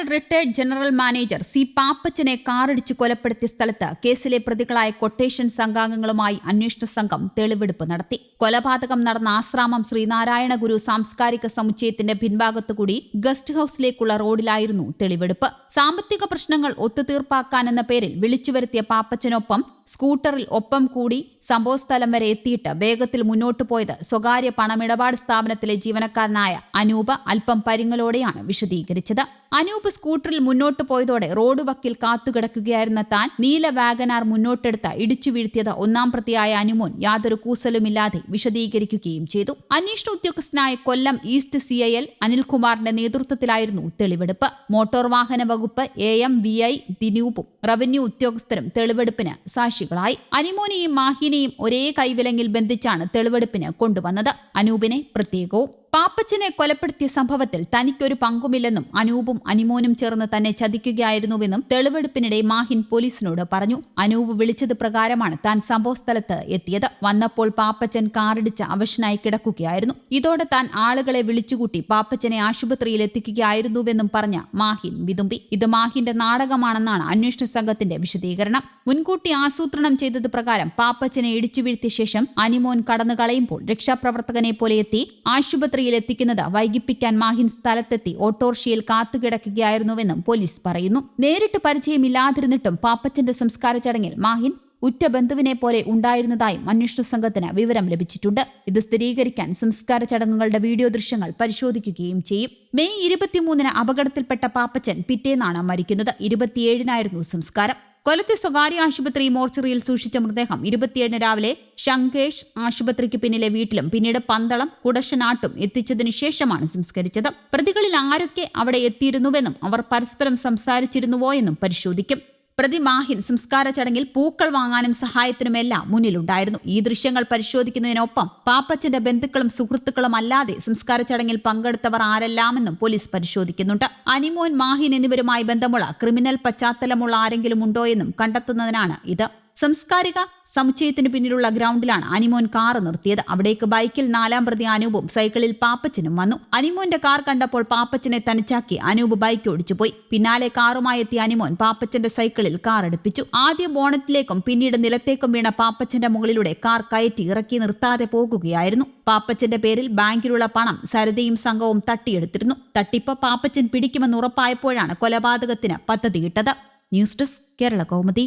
Retired general manager C പാപ്പച്ചനെ കാറിടിച്ച് കൊലപ്പെടുത്തിയ സ്ഥലത്ത് കേസിലെ പ്രതികളായ കൊട്ടേഷൻ സംഘാംഗങ്ങളുമായി അന്വേഷണ സംഘം തെളിവെടുപ്പ് നടത്തി. കൊലപാതകം നടന്ന ആശ്രാമം ശ്രീനാരായണ ഗുരു സാംസ്കാരിക സമുച്ചയത്തിന്റെ പിൻഭാഗത്തുകൂടി ഗസ്റ്റ് ഹൌസിലേക്കുള്ള റോഡിലായിരുന്നു തെളിവെടുപ്പ്. സാമ്പത്തിക പ്രശ്നങ്ങൾ ഒത്തുതീർപ്പാക്കാനെന്ന പേരിൽ വിളിച്ചുവരുത്തിയ പാപ്പച്ചനൊപ്പം സ്കൂട്ടറിൽ ഒപ്പം കൂടി സംഭവസ്ഥലം വരെ എത്തിയിട്ട് വേഗത്തിൽ മുന്നോട്ടു പോയത് സ്വകാര്യ പണമിടപാട് സ്ഥാപനത്തിലെ ജീവനക്കാരനായ അനൂപ് അല്പം പരിങ്ങലോടെയാണ് വിശദീകരിച്ചത്. അനൂപ് സ്കൂട്ടറിൽ മുന്നോട്ടു പോയതോടെ റോഡ് വക്കിൽ കാത്തുകിടക്കുകയായിരുന്ന താൻ നീല വാഗനാർ മുന്നോട്ടെടുത്ത ഇടിച്ചു വീഴ്ത്തിയത് ഒന്നാം പ്രതിയായ അനുമോൻ യാതൊരു കൂസലുമില്ലാതെ വിശദീകരിക്കുകയും ചെയ്തു. അന്വേഷണ ഉദ്യോഗസ്ഥനായ Kollam east C I L അനിൽകുമാറിന്റെ നേതൃത്വത്തിലായിരുന്നു തെളിവെടുപ്പ്. മോട്ടോർ വാഹന വകുപ്പ് എ എം വി ഐ ദിനൂപും റവന്യൂ ഉദ്യോഗസ്ഥരും തെളിവെടുപ്പിന് സാക്ഷികളായി അനിമോനെയും മാഹിനെയും ഒരേ കൈവിലങ്ങിൽ ബന്ധിച്ചാണ് തെളിവെടുപ്പിന് കൊണ്ടുവന്നത്. അനൂപിനെ പ്രത്യേകവും പാപ്പച്ചനെ കൊലപ്പെടുത്തിയ സംഭവത്തിൽ തനിക്കൊരു പങ്കുമില്ലെന്നും അനൂപും അനിമോനും ചേർന്ന് തന്നെ ചതിക്കുകയായിരുന്നുവെന്നും തെളിവെടുപ്പിനിടെ മാഹിൻ പോലീസിനോട് പറഞ്ഞു. അനൂപ് വിളിച്ചത് പ്രകാരമാണ് താൻ സംഭവസ്ഥലത്ത് എത്തിയത്. വന്നപ്പോൾ പാപ്പച്ചൻ കാറിടിച്ച് അവശനായി കിടക്കുകയായിരുന്നു. ഇതോടെ താൻ ആളുകളെ വിളിച്ചുകൂട്ടി പാപ്പച്ചനെ ആശുപത്രിയിൽ എത്തിക്കുകയായിരുന്നുവെന്നും പറഞ്ഞ മാഹിൻ വിതുമ്പി. ഇത് മാഹിന്റെ നാടകമാണെന്നാണ് അന്വേഷണ സംഘത്തിന്റെ വിശദീകരണം. മുൻകൂട്ടി ആസൂത്രണം ചെയ്തത് പ്രകാരം പാപ്പച്ചനെ ഇടിച്ചു വീഴ്ത്തിയ ശേഷം അനിമോൻ കടന്നു കളയുമ്പോൾ രക്ഷാപ്രവർത്തകനെ പോലെ എത്തി. ആശുപത്രി ആശുപത്രിയിൽ എത്തിക്കുന്നത് വൈകിപ്പിക്കാൻ മാഹിൻ സ്ഥലത്തെത്തി ഓട്ടോറിക്ഷയിൽ കാത്തുകിടക്കുകയായിരുന്നുവെന്നും പോലീസ് പറയുന്നു. നേരിട്ട് പരിചയമില്ലാതിരുന്നിട്ടും പാപ്പച്ചന്റെ സംസ്കാര ചടങ്ങിൽ മാഹിൻ ഉറ്റ ബന്ധുവിനെ പോലെ ഉണ്ടായിരുന്നതായും അന്വേഷണ സംഘത്തിന് വിവരം ലഭിച്ചിട്ടുണ്ട്. ഇത് സ്ഥിരീകരിക്കാൻ സംസ്കാര ചടങ്ങുകളുടെ വീഡിയോ ദൃശ്യങ്ങൾ പരിശോധിക്കുകയും ചെയ്യും. മെയ് ഇരുപത്തിമൂന്നിന് അപകടത്തിൽപ്പെട്ട പാപ്പച്ചൻ പിറ്റേന്നാണ് മരിക്കുന്നത്. ഇരുപത്തിയേഴിനായിരുന്നു സംസ്കാരം. കൊല്ലത്തെ സ്വകാര്യ ആശുപത്രി മോർച്ചറിയിൽ സൂക്ഷിച്ച മൃതദേഹം ഇരുപത്തിയേഴിന് രാവിലെ ശങ്കേഷ് ആശുപത്രിക്ക് പിന്നിലെ വീട്ടിലും പിന്നീട് പന്തളം കുടശനാട്ടും എത്തിച്ചതിനു ശേഷമാണ് സംസ്കരിച്ചത്. പ്രതികളിൽ ആരൊക്കെ അവിടെ എത്തിയിരുന്നുവെന്നും അവർ പരസ്പരം സംസാരിച്ചിരുന്നുവോ എന്നും പരിശോധിക്കും. പ്രതി മാഹിൻ സംസ്കാര ചടങ്ങിൽ പൂക്കൾ വാങ്ങാനും സഹായത്തിനുമെല്ലാം മുന്നിലുണ്ടായിരുന്നു. ഈ ദൃശ്യങ്ങൾ പരിശോധിക്കുന്നതിനൊപ്പം പാപ്പച്ചന്റെ ബന്ധുക്കളും സുഹൃത്തുക്കളും അല്ലാതെ സംസ്കാര ചടങ്ങിൽ പങ്കെടുത്തവർ ആരെല്ലാമെന്നും പോലീസ് പരിശോധിക്കുന്നുണ്ട്. അനിമോൻ മാഹിൻ എന്നിവരുമായി ബന്ധമുള്ള ക്രിമിനൽ പശ്ചാത്തലമുള്ള ആരെങ്കിലും ഉണ്ടോയെന്നും കണ്ടെത്തുന്നതിനാണ് ഇത്. സംസ്കാരിക സമുച്ചയത്തിന് പിന്നിലുള്ള ഗ്രൗണ്ടിലാണ് അനിമോൻ കാർ നിർത്തിയത്. അവിടേക്ക് ബൈക്കിൽ നാലാം പ്രതി അനൂപും സൈക്കിളിൽ പാപ്പച്ചനും വന്നു. അനിമോന്റെ കാർ കണ്ടപ്പോൾ പാപ്പച്ചനെ തനിച്ചാക്കി. അനൂപ് ബൈക്ക് ഓടിച്ചുപോയി. പിന്നാലെ കാറുമായി എത്തിയ അനിമോൻ പാപ്പച്ചന്റെ സൈക്കിളിൽ കാർ അടുപ്പിച്ചു. ആദ്യ ബോണറ്റിലേക്കും പിന്നീട് നിലത്തേക്കും വീണ പാപ്പച്ചന്റെ മുകളിലൂടെ കാർ കയറ്റി ഇറക്കി നിർത്താതെ പോകുകയായിരുന്നു. പാപ്പച്ചന്റെ പേരിൽ ബാങ്കിലുള്ള പണം സരതയും സംഘവും തട്ടിയെടുത്തിരുന്നു. തട്ടിപ്പ് പാപ്പച്ചൻ പിടിക്കുമെന്ന് ഉറപ്പായപ്പോഴാണ് കൊലപാതകത്തിന് പദ്ധതിയിട്ടത് ന്യൂസ് ഡെസ്ക് കേരള കൗമുദി.